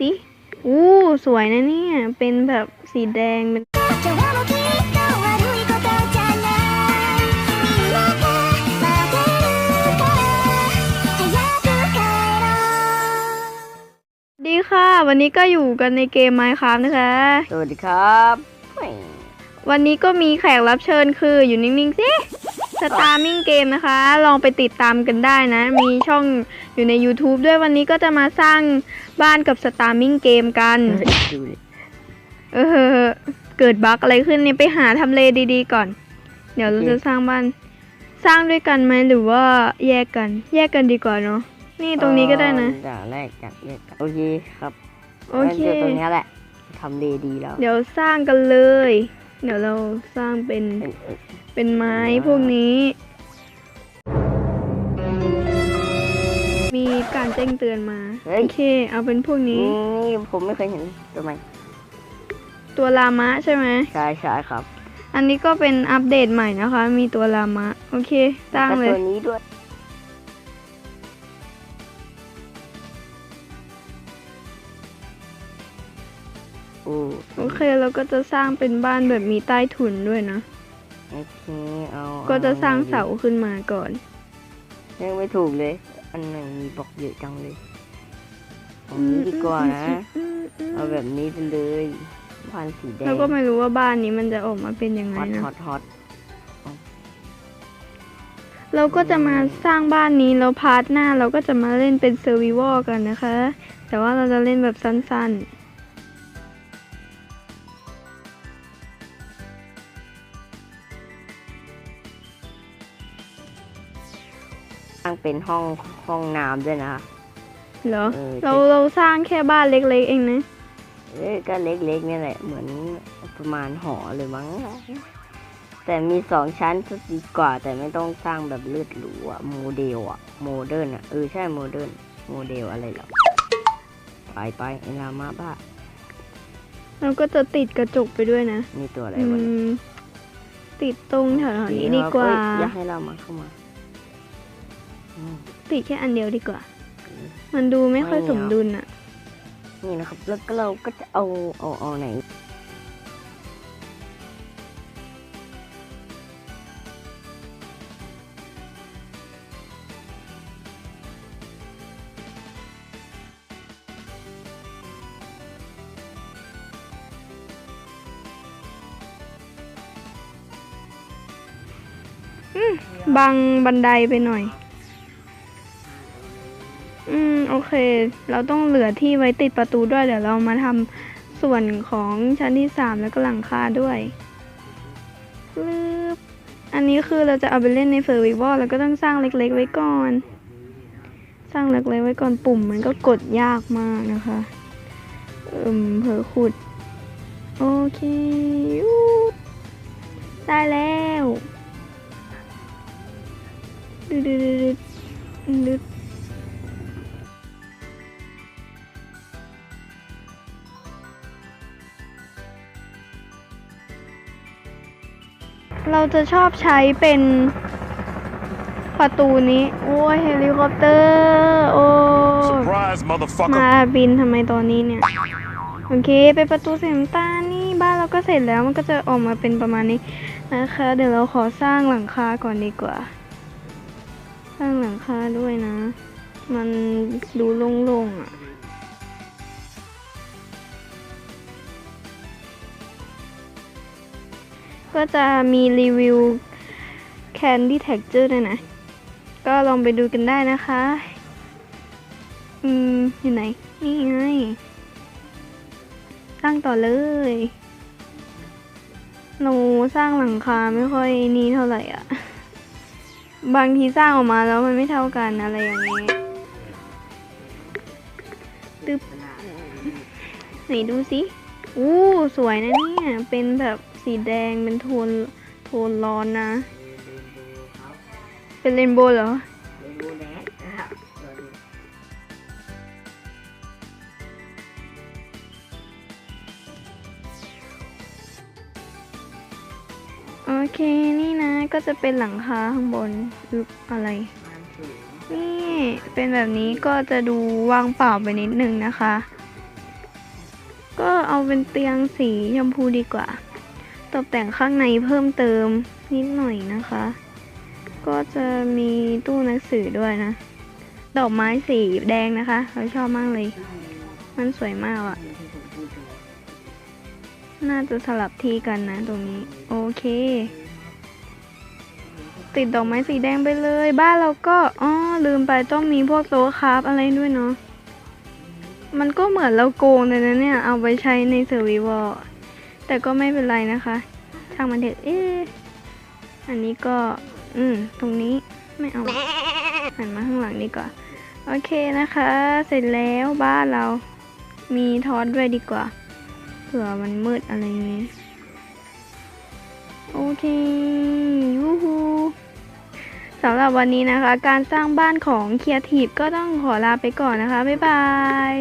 สิอู้สวยนะเนี่ย เป็นแบบสีแดงดีค่ะ วันนี้ก็อยู่กันในเกม Minecraft นะคะ สวัสดีครับ วันนี้ก็มีแขกรับเชิญคืออยู่นิ่ง ๆ สิ สตาร์มิ่งเกมนะคะ ลองไปติดตามกันได้นะ มีช่องอยู่ใน YouTube ด้วยวันนี้ก็จะมาสร้างบ้านกับสตาร์มิ่งเกมกันดูดิเออ เกิดบั๊กอะไรขึ้นเนี่ยไปหาทำเลดีๆก่อน เดี๋ยวเราจะสร้างบ้าน สร้างด้วยกันไหมหรือว่าแยกกัน แยกกันดีกว่าเนาะ นี่ตรงนี้ก็ได้นะเอออย่างแรกจากแยกกันโอเคครับ โอเคงั้นดี๋ยวตรงเนี้ยแหละทำเลดีแล้ว เดี๋ยวสร้างกันเลย เดี๋ยวเราสร้างเป็นเอ้ยเอ้ยเป็นไม้พวกนี้ มีการแจ้งเตือนมาเฮ้โอยเค เอาเป็นพวกนี้ นี่ผมไม่เคยเห็นทำไมตัวลามะใช่ไหมใช่ใช่ครับอันนี้ก็เป็นอัปเดตใหม่นะคะ มีตัวลามะ โอเคสร้างเลยแวก็ตัวนี้ด้วย โอ้โอเคเราก็จะสร้างเป็นบ้านแบบมีใต้ถุนด้วยนะ โอเคเอาก็จะสร้างอไหนดีเสาขึ้นมาก่อนยังไม่ถูกเลย อันไหนมีบล็อกเยอะจังเลยเอานี้ดีกว่านะ เอาแบบนี้ไปเลยพันสีแดงเราก็ไม่รู้ว่าบ้านนี้มันจะออกมาเป็นยังไงฮอตนะฮอตฮอตเราก็จะมาสร้างบ้านนี้แล้วพาร์ทหน้าเราก็จะมาเล่นเป็นเซอร์วิวอลกันนะคะ แต่ว่าเราจะเล่นแบบสั้น สร้างเป็นห้องห้องน้ำด้วยนะๆเหรอ เออ เราเราสร้างแค่บ้านเล็กๆเองนะ เอ้ยก็เล็กๆนี่แหละ เหมือนประมาณหอเลยมั้ง แต่มีสองชั้นก็ดีกว่า แต่ไม่ต้องสร้างแบบเลือดหรูอะโมเดลอะโมเดิร์นอะเออใช่โมเดิร์นโมเดลอะไรหรอไปไปไอ้ลามาบ้าเราก็จะติดกระจกไปด้วยนะ นี่ตัวอะไรอืวะเนี่ยม ติดตรงแถวๆนี้ดีกว่า เอ้ยอย่าให้เรามาเข้ามาอืม ติดแค่อันเดียวดีกว่า มันดูไม่ค่อยไม่สเอามดุลอะนี่นะครับ แล้วก็เราก็จะเอาเอาเอาไหนบังบันไดไปหน่อย อืมโอเค เราต้องเหลือที่ไว้ติดประตูด้วย เดี๋ยวเรามาทำส่วนของชั้นที่สามแล้วก็หลังคาด้วยปึ๊บอันนี้คือเราจะเอาไปเล่นในเฟอร์วิวอลแล้วก็ต้องสร้างเล็ก ๆ ไว้ก่อน สร้างเล็กๆไว้ก่อนปุ่มมันก็กดยากมากนะคะอืมเผลอขุด โอเคยูได้แล้วดึดดึดดึดดึด เราจะชอบใช้เป็นประตูนี้ โอ้ยเฮลิคอปเตอร์ โอ้ย Surprise, motherfucker. มาบินทำไมตอนนี้เนี่ย โอเค เป็นประตูสีน้ำตาลนี่บ้านเราก็เสร็จแล้วมันก็จะออกมาเป็นประมาณนี้นะคะ เดี๋ยวเราขอสร้างหลังคาก่อนดีกว่า สร้างหลังคาด้วยนะ มันดูโล่งๆอะ ก็จะมีรีวิว Candy Texture ด้วยนะ ก็ลองไปดูกันได้นะคะ อืม อยู่ไหน นี่ไง สร้างต่อเลย หนูสร้างหลังคาไม่ค่อยนี้เท่าไหร่อะ บางทีสร้างออกมาแล้วมันไม่เท่ากันอะไรอย่างนี้ตึ๊บไหนดูสิ อู้ สวยนะเนี่ย เป็นแบบ สีแดงเป็นโทนโทนร้อนนะ เป็นเรนโบว์เหรอโอเคนี่นะก็จะเป็นหลังคาข้างบนอึบอะไร นี่เป็นแบบนี้ก็จะดูว่างเปล่าไปนิดนึงนะคะ ก็เอาเป็นเตียงสีชมพูดีกว่า ตกแต่งข้างในเพิ่มเติมนิดหน่อยนะคะ ก็จะมีตู้หนังสือด้วยนะ ดอกไม้สีแดงนะคะเราชอบมากเลย มันสวยมากอะน่าจะสลับที่กันนะตรงนี้ โอเค ติดดอกไม้สีแดงไปเลย บ้านเราก็อ๋อลืมไปต้องมีพวกโต๊ะคราฟอะไรด้วยเนาะมันก็เหมือนเราโกงเลยนะเนี่ย เอาไปใช้ในเซอร์วิวอ แต่ก็ไม่เป็นไรนะคะช่างมันเถอะเอ๊อันนี้ก็ อืม ตรงนี้ไม่เอาหันมาข้างหลังดีกว่า โอเคนะคะ เสร็จแล้วบ้านเรา มีทอดด้วยดีกว่า เผื่อมันมืดอะไรอย่างงี้โอเคยูฮูสำหรับวันนี้นะคะ การสร้างบ้านของเคียทีฟก็ต้องขอลาไปก่อนนะคะ บ๊ายบาย